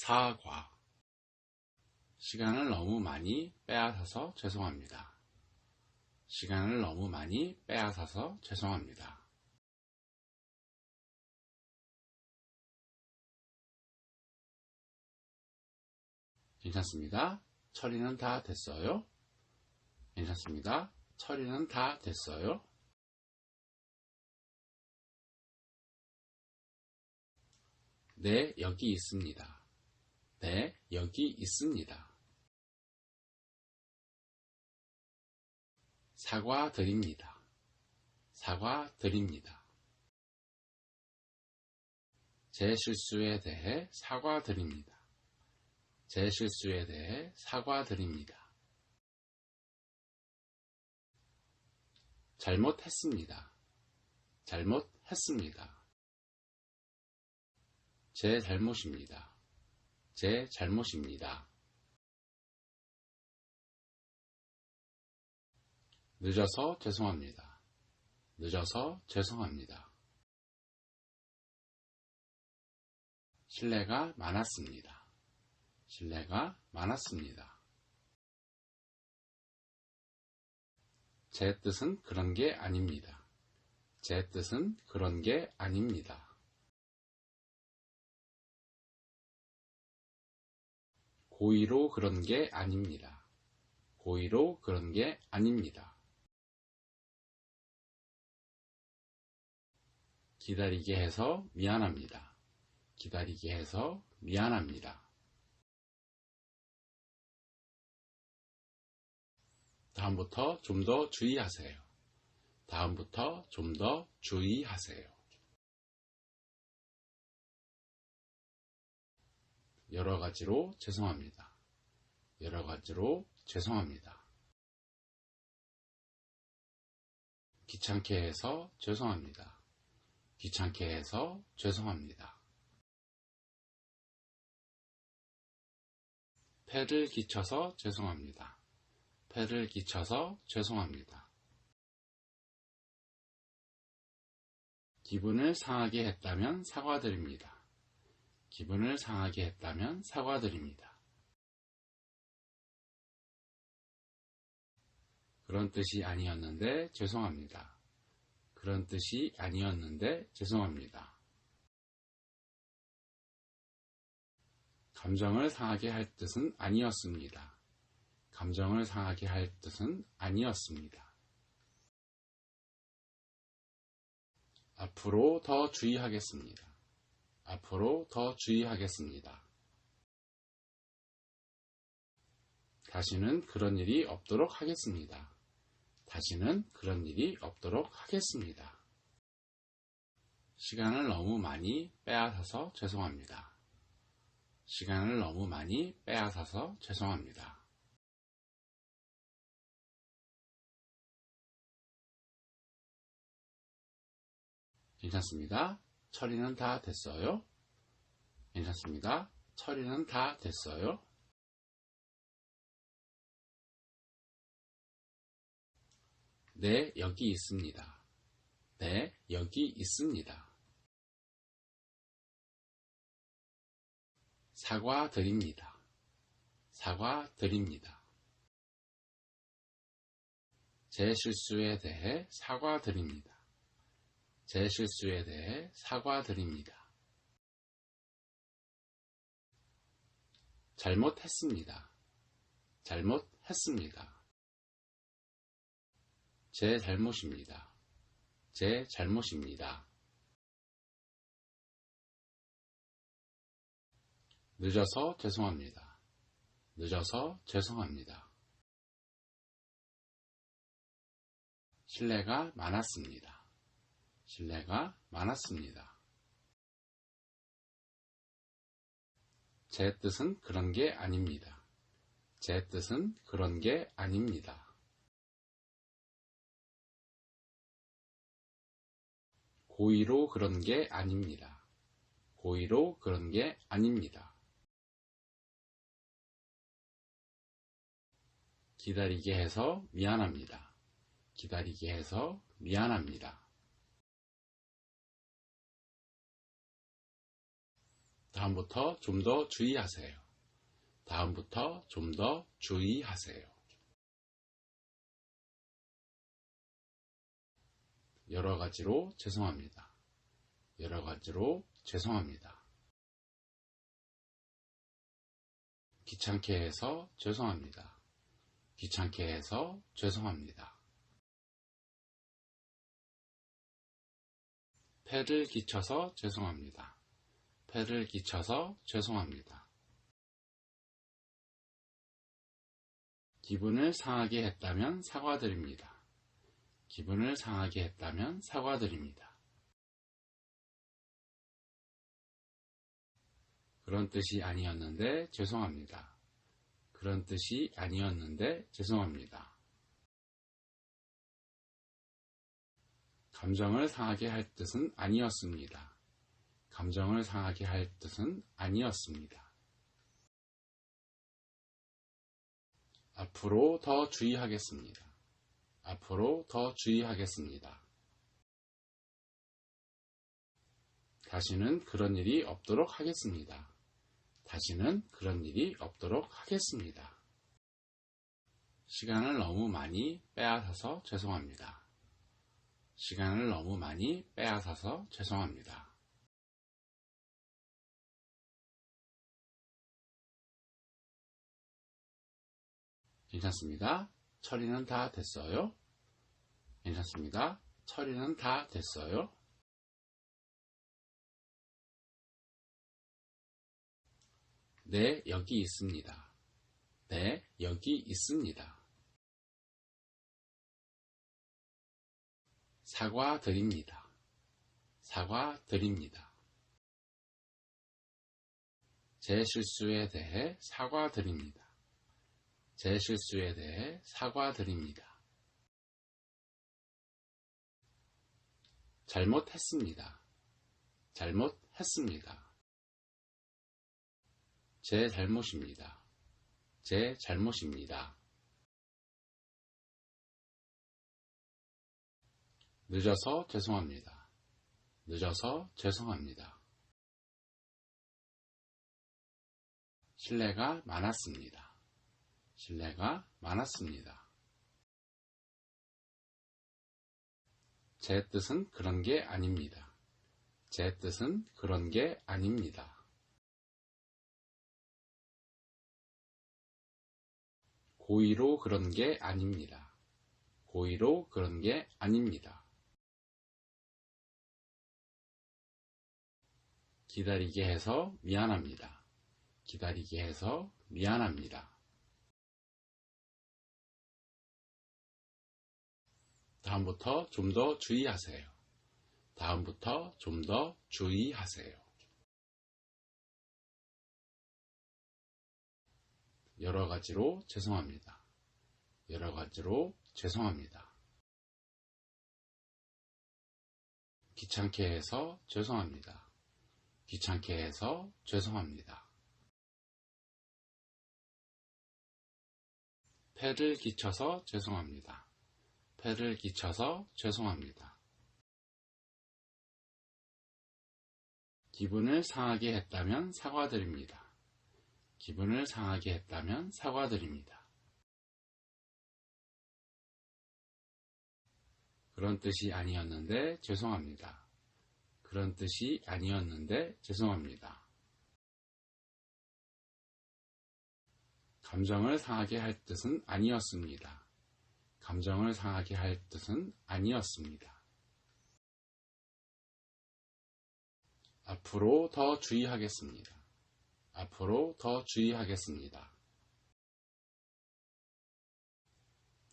사과 시간을 너무 많이 빼앗아서 죄송합니다. 시간을 너무 많이 빼앗아서 죄송합니다. 괜찮습니다. 처리는 다 됐어요. 괜찮습니다. 처리는 다 됐어요. 네, 여기 있습니다. 네, 여기 있습니다. 사과 드립니다. 사과 드립니다. 제 실수에 대해 사과드립니다. 제 실수에 대해 사과드립니다. 잘못했습니다. 잘못했습니다. 제 잘못입니다. 제 잘못입니다. 늦어서 죄송합니다. 늦어서 죄송합니다. 신뢰가 많았습니다. 신뢰가 많았습니다. 제 뜻은 그런 게 아닙니다. 제 뜻은 그런 게 아닙니다. 고의로 그런 게 아닙니다. 고의로 그런 게 아닙니다. 기다리게 해서 미안합니다. 기다리게 해서 미안합니다. 다음부터 좀 더 주의하세요. 다음부터 좀 더 주의하세요. 여러 가지로 죄송합니다. 여러 가지로 죄송합니다. 귀찮게 해서 죄송합니다. 귀찮게 해서 죄송합니다. 폐를 끼쳐서 죄송합니다. 폐를 끼쳐서 죄송합니다. 기분을 상하게 했다면 사과드립니다. 기분을 상하게 했다면 사과드립니다. 그런 뜻이 아니었는데 죄송합니다. 그런 뜻이 아니었는데 죄송합니다. 감정을 상하게 할 뜻은 아니었습니다. 감정을 상하게 할 뜻은 아니었습니다. 앞으로 더 주의하겠습니다. 앞으로 더 주의하겠습니다. 다시는 그런 일이 없도록 하겠습니다. 다시는 그런 일이 없도록 하겠습니다. 시간을 너무 많이 빼앗아서 죄송합니다. 시간을 너무 많이 빼앗아서 죄송합니다. 괜찮습니다. 처리는 다 됐어요. 괜찮습니다. 처리는 다 됐어요. 네, 여기 있습니다. 네, 여기 있습니다. 사과 드립니다. 사과 드립니다. 제 실수에 대해 사과 드립니다. 제 실수에 대해 사과드립니다. 잘못했습니다. 잘못했습니다. 제 잘못입니다. 제 잘못입니다. 늦어서 죄송합니다. 늦어서 죄송합니다. 신뢰가 많았습니다. 신뢰가 많았습니다. 제 뜻은 그런 게 아닙니다. 제 뜻은 그런 게 아닙니다. 고의로 그런 게 아닙니다. 고의로 그런 게 아닙니다. 기다리게 해서 미안합니다. 기다리게 해서 미안합니다. 다음부터 좀 더 주의하세요. 다음부터 좀 더 주의하세요. 여러 가지로 죄송합니다. 여러 가지로 죄송합니다. 귀찮게 해서 죄송합니다. 귀찮게 해서 죄송합니다. 폐를 끼쳐서 죄송합니다. 폐를 끼쳐서 죄송합니다. 기분을 상하게 했다면 사과드립니다. 기분을 상하게 했다면 사과드립니다. 그런 뜻이 아니었는데 죄송합니다. 그런 뜻이 아니었는데 죄송합니다. 감정을 상하게 할 뜻은 아니었습니다. 감정을 상하게 할 뜻은 아니었습니다. 앞으로 더 주의하겠습니다. 앞으로 더 주의하겠습니다. 다시는 그런 일이 없도록 하겠습니다. 다시는 그런 일이 없도록 하겠습니다. 시간을 너무 많이 빼앗아서 죄송합니다. 시간을 너무 많이 빼앗아서 죄송합니다. 괜찮습니다. 처리는 다 됐어요. 괜찮습니다. 처리는 다 됐어요. 네, 여기 있습니다. 네, 여기 있습니다. 사과 드립니다. 사과 드립니다. 제 실수에 대해 사과드립니다. 제 실수에 대해 사과드립니다. 잘못했습니다. 잘못했습니다. 제 잘못입니다. 제 잘못입니다. 늦어서 죄송합니다. 늦어서 죄송합니다. 신뢰가 많았습니다. 신뢰가 많았습니다. 제 뜻은 그런 게 아닙니다. 제 뜻은 그런 게 아닙니다. 고의로 그런 게 아닙니다. 고의로 그런 게 아닙니다. 기다리게 해서 미안합니다. 기다리게 해서 미안합니다. 다음부터 좀 더 주의하세요. 다음부터 좀 더 주의하세요. 여러 가지로 죄송합니다. 여러 가지로 죄송합니다. 귀찮게 해서 죄송합니다. 귀찮게 해서 죄송합니다. 폐를 끼쳐서 죄송합니다. 폐를 끼쳐서 죄송합니다. 기분을 상하게 했다면 사과드립니다. 기분을 상하게 했다면 사과드립니다. 그런 뜻이 아니었는데 죄송합니다. 그런 뜻이 아니었는데 죄송합니다. 감정을 상하게 할 뜻은 아니었습니다. 감정을 상하게 할 뜻은 아니었습니다. 앞으로 더 주의하겠습니다. 앞으로 더 주의하겠습니다.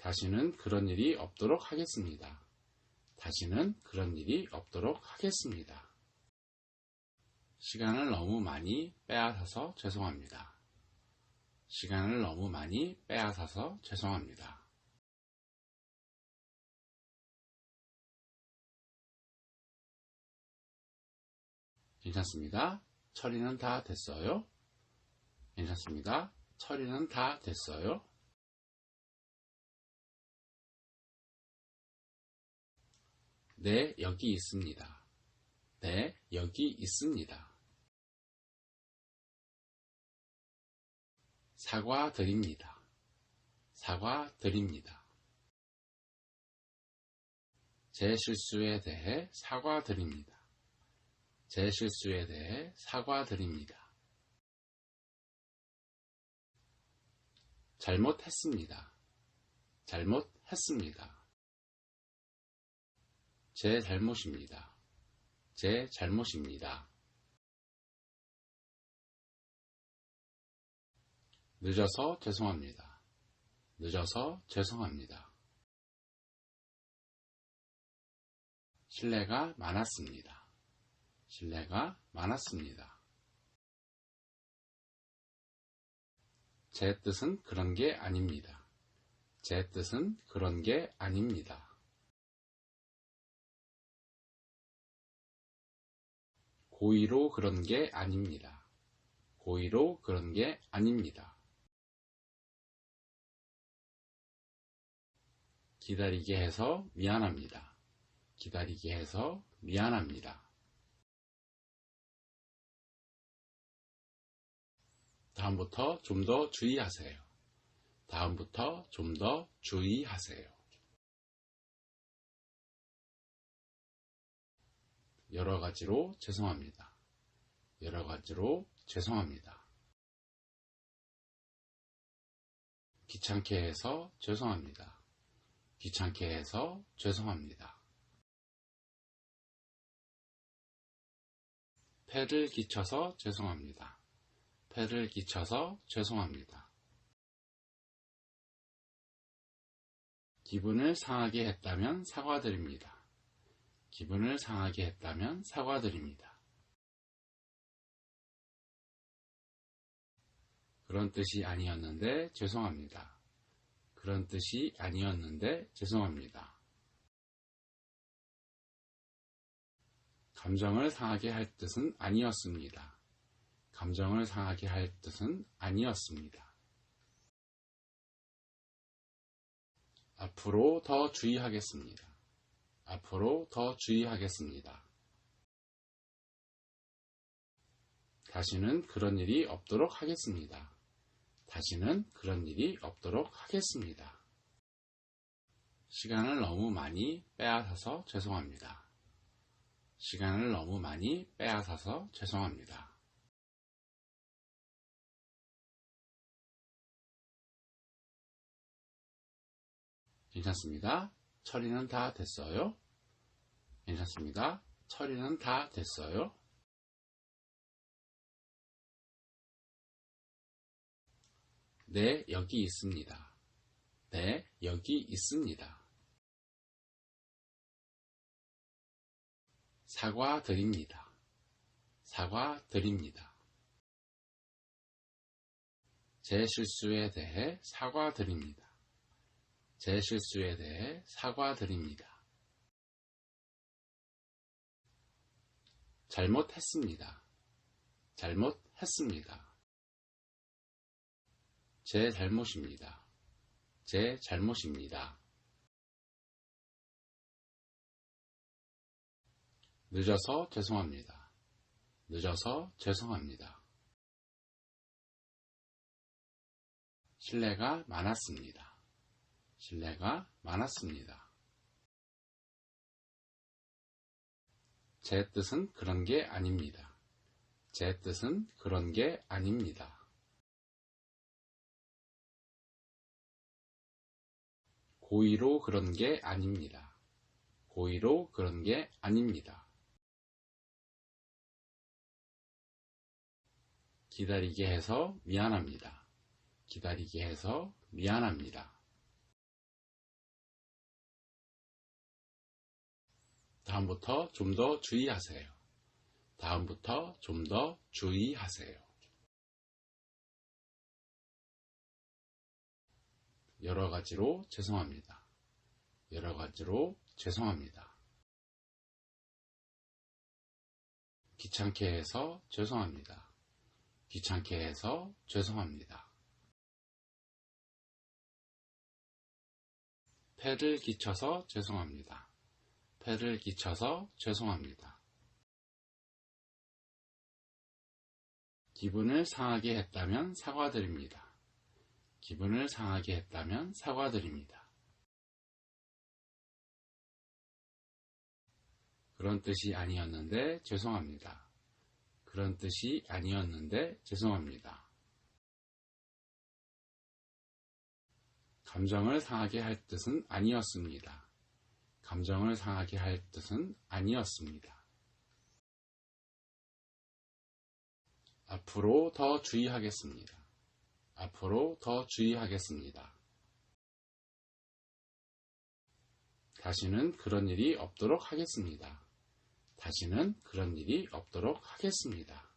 다시는 그런 일이 없도록 하겠습니다. 다시는 그런 일이 없도록 하겠습니다. 시간을 너무 많이 빼앗아서 죄송합니다. 시간을 너무 많이 빼앗아서 죄송합니다. 괜찮습니다. 처리는 다 됐어요. 괜찮습니다. 처리는 다 됐어요. 네, 여기 있습니다. 네, 여기 있습니다. 사과 드립니다. 사과 드립니다. 제 실수에 대해 사과드립니다. 제 실수에 대해 사과드립니다. 잘못했습니다. 잘못했습니다. 제 잘못입니다. 제 잘못입니다. 늦어서 죄송합니다. 늦어서 죄송합니다. 신뢰가 많았습니다. 신뢰가 많았습니다. 제 뜻은 그런 게 아닙니다. 제 뜻은 그런 게 아닙니다. 고의로 그런 게 아닙니다. 고의로 그런 게 아닙니다. 기다리게 해서 미안합니다. 기다리게 해서 미안합니다. 다음부터 좀 더 주의하세요. 다음부터 좀 더 주의하세요. 여러 가지로 죄송합니다. 여러 가지로 죄송합니다. 귀찮게 해서 죄송합니다. 귀찮게 해서 죄송합니다. 폐를 끼쳐서 죄송합니다. 폐를 끼쳐서 죄송합니다. 기분을 상하게 했다면 사과드립니다. 기분을 상하게 했다면 사과드립니다. 그런 뜻이 아니었는데 죄송합니다. 그런 뜻이 아니었는데 죄송합니다. 감정을 상하게 할 뜻은 아니었습니다. 감정을 상하게 할 뜻은 아니었습니다. 앞으로 더 주의하겠습니다. 앞으로 더 주의하겠습니다. 다시는 그런 일이 없도록 하겠습니다. 다시는 그런 일이 없도록 하겠습니다. 시간을 너무 많이 빼앗아서 죄송합니다. 시간을 너무 많이 빼앗아서 죄송합니다. 괜찮습니다. 처리는 다 됐어요. 괜찮습니다. 처리는 다 됐어요. 네, 여기 있습니다. 네, 여기 있습니다. 사과 드립니다. 사과 드립니다. 제 실수에 대해 사과드립니다. 제 실수에 대해 사과드립니다. 잘못했습니다. 잘못했습니다. 제 잘못입니다. 제 잘못입니다. 늦어서 죄송합니다. 늦어서 죄송합니다. 신뢰가 많았습니다. 신뢰가 많았습니다. 제 뜻은 그런 게 아닙니다. 제 뜻은 그런 게 아닙니다. 고의로 그런 게 아닙니다. 고의로 그런 게 아닙니다. 기다리게 해서 미안합니다. 기다리게 해서 미안합니다. 다음부터 좀 더 주의하세요. 다음부터 좀 더 주의하세요. 여러 가지로 죄송합니다. 여러 가지로 죄송합니다. 귀찮게 해서 죄송합니다. 귀찮게 해서 죄송합니다. 폐를 끼쳐서 죄송합니다. 폐를 끼쳐서 죄송합니다. 기분을 상하게 했다면 사과드립니다. 기분을 상하게 했다면 사과드립니다. 그런 뜻이 아니었는데 죄송합니다. 그런 뜻이 아니었는데 죄송합니다. 감정을 상하게 할 뜻은 아니었습니다. 감정을 상하게 할 뜻은 아니었습니다. 앞으로 더 주의하겠습니다. 앞으로 더 주의하겠습니다. 다시는 그런 일이 없도록 하겠습니다. 다시는 그런 일이 없도록 하겠습니다.